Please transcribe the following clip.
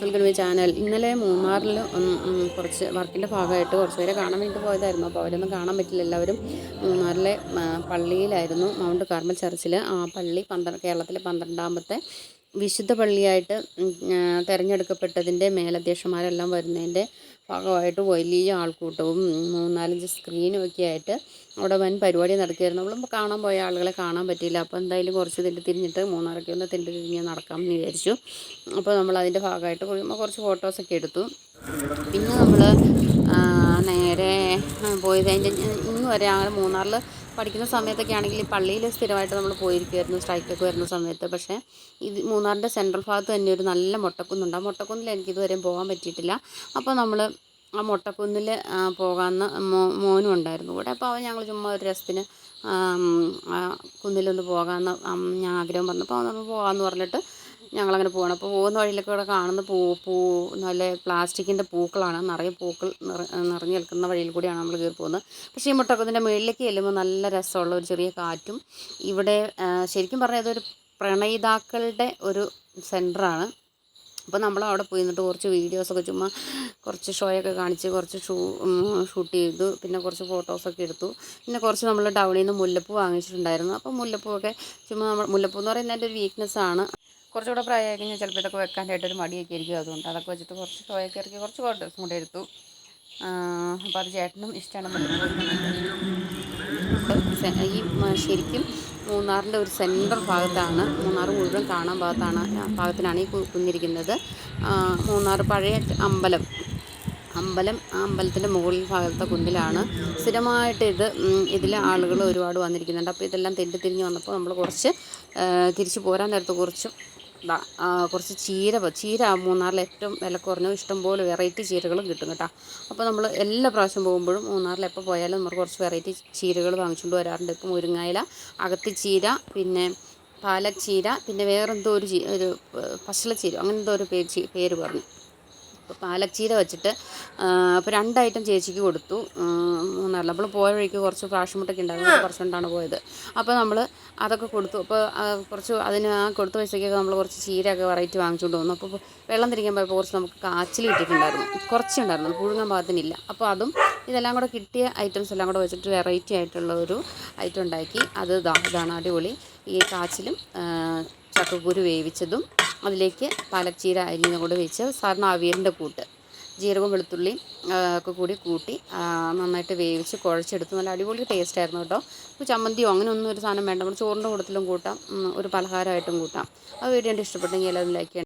Welcome to channel. ഇന്നലെ മൂന്നാറിൽ കുറച്ച് വർക്കിന്റെ ഭാഗമായിട്ട് കുറച്ച് പേരെ കാണാൻ വേണ്ടി പോയതായിരുന്നു. അപ്പോൾ അവരൊന്നും കാണാൻ പറ്റില്ല. എല്ലാവരും മൂന്നാറിലെ പള്ളിയിലായിരുന്നു. മൗണ്ട് കാർമൽ ചർച്ചിൽ ആ പള്ളി പന്ത്രണ്ട് കേരളത്തിലെ പന്ത്രണ്ടാമത്തെ വിശുദ്ധ പള്ളിയായിട്ട് തിരഞ്ഞെടുക്കപ്പെട്ടതിന്റെ മേലധ്യക്ഷന്മാരെല്ലാം വരുന്നതിന്റെ ഭാഗമായിട്ട് വലിയ ആൾക്കൂട്ടവും മൂന്നാലഞ്ച് സ്ക്രീനും ഒക്കെ ആയിട്ട് അവിടെ വൻ പരിപാടി നടക്കുകയായിരുന്നു. നമ്മൾ കാണാൻ പോയ ആളുകളെ കാണാൻ പറ്റിയില്ല. അപ്പോൾ എന്തായാലും കുറച്ച് തിന്റെ തിരിഞ്ഞിട്ട് മൂന്നാറൊക്കെ ഒന്ന് തിന്റെ തിരിഞ്ഞ് നടക്കാമെന്ന് വിചാരിച്ചു. അപ്പോൾ നമ്മൾ അതിന്റെ ഭാഗമായിട്ട് കുറ- കുറച്ച് ഫോട്ടോസൊക്കെ എടുത്തു. പിന്നെ നമ്മൾ നേരെ പോയത് അതിന്റെ ഇന്ന് വരെ അങ്ങനെ മൂന്നാറിൽ പഠിക്കുന്ന സമയത്തൊക്കെ ആണെങ്കിൽ പള്ളിയിൽ സ്ഥിരമായിട്ട് നമ്മൾ പോയിരിക്കുമായിരുന്നു സ്ട്രൈക്കൊക്കെ വരുന്ന സമയത്ത്. പക്ഷേ ഇത് മൂന്നാറിന്റെ സെൻട്രൽ ഭാഗത്ത് തന്നെ ഒരു നല്ല മൊട്ടക്കുന്നുണ്ട്. ആ മൊട്ടക്കുന്നിൽ എനിക്ക് ഇതുവരെയും പോകാൻ പറ്റിയിട്ടില്ല. അപ്പോൾ നമ്മൾ ആ മൊട്ടക്കുന്നിൽ പോകാമെന്ന് മോ മോനും ഉണ്ടായിരുന്നു കൂടെ അപ്പോൾ അവൻ ഞങ്ങൾ ചുമ്മാ ഒരു രസത്തിന് കുന്നിലൊന്ന് പോകാമെന്ന് ഞാൻ ആഗ്രഹം പറഞ്ഞപ്പോൾ അവൻ നമ്മൾ പോകാമെന്ന് പറഞ്ഞിട്ട് ഞങ്ങളങ്ങനെ പോകണം അപ്പോൾ പോകുന്ന വഴിയിലൊക്കെ ഇവിടെ കാണുന്ന പൂ പൂ നല്ല പ്ലാസ്റ്റിക്കിന്റെ പൂക്കളാണ്. നിറയെ പൂക്കൾ നിറ നിറഞ്ഞു നിൽക്കുന്ന വഴിയിൽ കൂടിയാണ് നമ്മൾ കയറി പോകുന്നത്. പക്ഷേ ഈ മുട്ടക്കുന്നിന്റെ മുകളിലേക്ക് ചെല്ലുമ്പോൾ നല്ല രസമുള്ള ഒരു ചെറിയ കാറ്റും ഇവിടെ ശരിക്കും പറഞ്ഞാൽ ഇതൊരു പ്രണയിതാക്കളുടെ ഒരു സെന്ററാണ് അപ്പോൾ നമ്മൾ അവിടെ പോയി നിന്നിട്ട് കുറച്ച് വീഡിയോസൊക്കെ ചുമ്മാ കുറച്ച് ഷോയൊക്കെ കാണിച്ച് കുറച്ച് ഷൂ ഷൂട്ട് ചെയ്തു. പിന്നെ കുറച്ച് ഫോട്ടോസൊക്കെ എടുത്തു. പിന്നെ കുറച്ച് നമ്മൾ ടൗണിൽ നിന്ന് മുല്ലപ്പൂ വാങ്ങിച്ചിട്ടുണ്ടായിരുന്നു. അപ്പോൾ മുല്ലപ്പൂ ഒക്കെ ചുമ്മാ നമ്മൾ മുല്ലപ്പൂ എന്ന് പറയുന്നത് എന്റെ ഒരു വീക്ക്നെസ് ആണ്. കുറച്ചുകൂടെ പ്രായമായി കഴിഞ്ഞാൽ ചിലപ്പോൾ ഇതൊക്കെ വെക്കാനായിട്ട് ഒരു മടിയൊക്കെ ആയിരിക്കും. അതുകൊണ്ട് അതൊക്കെ വെച്ചിട്ട് കുറച്ച് ഷോയൊക്കെ ഇറക്കി കുറച്ച് കോട്ടേഴ്സും കൂടെ എടുത്തു. അപ്പോൾ അത് ചേട്ടനും ഇഷ്ടമാണ് ഈ ശരിക്കും മൂന്നാറിന്റെ ഒരു സെൻട്രൽ ഭാഗത്താണ് മൂന്നാർ മുഴുവൻ കാണാൻ ഭാഗത്താണ് ഭാഗത്തിനാണ് ഈ കുന്നിരിക്കുന്നത്. മൂന്നാർ പഴയ അമ്പലം അമ്പലം ആ അമ്പലത്തിന്റെ മുകളിൽ ഭാഗത്തെ കുന്നിലാണ്. സ്ഥിരമായിട്ട് ഇത് ഇതിൽ ആളുകൾ ഒരുപാട് വന്നിരിക്കുന്നുണ്ട്. അപ്പോൾ ഇതെല്ലാം തെണ്ടി തിരിഞ്ഞ് വന്നപ്പോൾ നമ്മൾ കുറച്ച് തിരിച്ചു പോരാൻ നേരത്ത് കുറച്ച് കുറച്ച് ചീര ചീര മൂന്നാറിൽ ഏറ്റവും വില കുറഞ്ഞ ഇഷ്ടംപോലെ വെറൈറ്റി ചീരകളും കിട്ടും കേട്ടോ. അപ്പോൾ നമ്മൾ എല്ലാ പ്രാവശ്യം പോകുമ്പോഴും മൂന്നാറിൽ എപ്പോൾ പോയാലും നമുക്ക് കുറച്ച് വെറൈറ്റി ചീരകൾ വാങ്ങിച്ചുകൊണ്ട് വരാറുണ്ട്. ഇപ്പം മുരിങ്ങയില അകത്തിച്ചീര പിന്നെ പാലക് ചീര പിന്നെ വേറെന്തോ ഒരു ഒരു പശലച്ചീര അങ്ങനെന്തോ ഒരു പേര് പേര് പറഞ്ഞു. അപ്പോൾ പാലക് ചീര വെച്ചിട്ട് അപ്പോൾ രണ്ട് ഐറ്റം ചേച്ചിക്ക് കൊടുത്തു. മൂന്നാറിൽ നമ്മൾ പോയ വഴിക്ക് കുറച്ച് പ്രാവശ്യം ഉണ്ടായിരുന്നു. കുറച്ച് കുറച്ചുകൊണ്ടാണ് പോയത്. അപ്പോൾ നമ്മൾ അതൊക്കെ കൊടുത്തു. അപ്പോൾ കുറച്ച് അതിന് ആ കൊടുത്ത പൈസയ്ക്കൊക്കെ നമ്മൾ കുറച്ച് ചീരയൊക്കെ വെറൈറ്റി വാങ്ങിച്ചുകൊണ്ട് വന്നു. അപ്പോൾ വെള്ളം തിരിക്കാൻ പോയപ്പോൾ കുറച്ച് നമുക്ക് കാച്ചിൽ കിട്ടിയിട്ടുണ്ടായിരുന്നു. കുറച്ചുണ്ടായിരുന്നു പുഴുങ്ങാൻ പാകത്തിനില്ല. അപ്പോൾ അതും ഇതെല്ലാം കൂടെ കിട്ടിയ ഐറ്റംസ് എല്ലാം കൂടെ വെച്ചിട്ട് വെറൈറ്റി ആയിട്ടുള്ള ഒരു ഐറ്റം ഉണ്ടാക്കി. അത് ഇതാ ഇതാണ് അടിപൊളി. ഈ കാച്ചിലും ചക്കക്കുരു വേവിച്ചതും അതിലേക്ക് പാലച്ചീര അരിഞ്ഞ കൂടെ വെച്ച് സാധാരണ അവിയലിന്റെ കൂട്ട് ജീരകവും വെളുത്തുള്ളിയും ഒക്കെ കൂടി കൂട്ടി നന്നായിട്ട് വേവിച്ച് കുഴച്ചെടുത്ത് നല്ല അടിപൊളി ടേസ്റ്റ് ആയിരുന്നു കേട്ടോ. ഇപ്പോൾ ചമ്മന്തിയോ അങ്ങനെ ഒന്നും ഒരു സാധനം വേണ്ട. നമ്മൾ ചോറിന്റെ കൂട്ടത്തിലും കൂട്ടാം ഒരു പലഹാരമായിട്ടും കൂട്ടാം. ആ വീഡിയോ ഇഷ്ടപ്പെട്ടെങ്കിൽ എല്ലാവരും ലൈക്ക് ചെയ്യണം.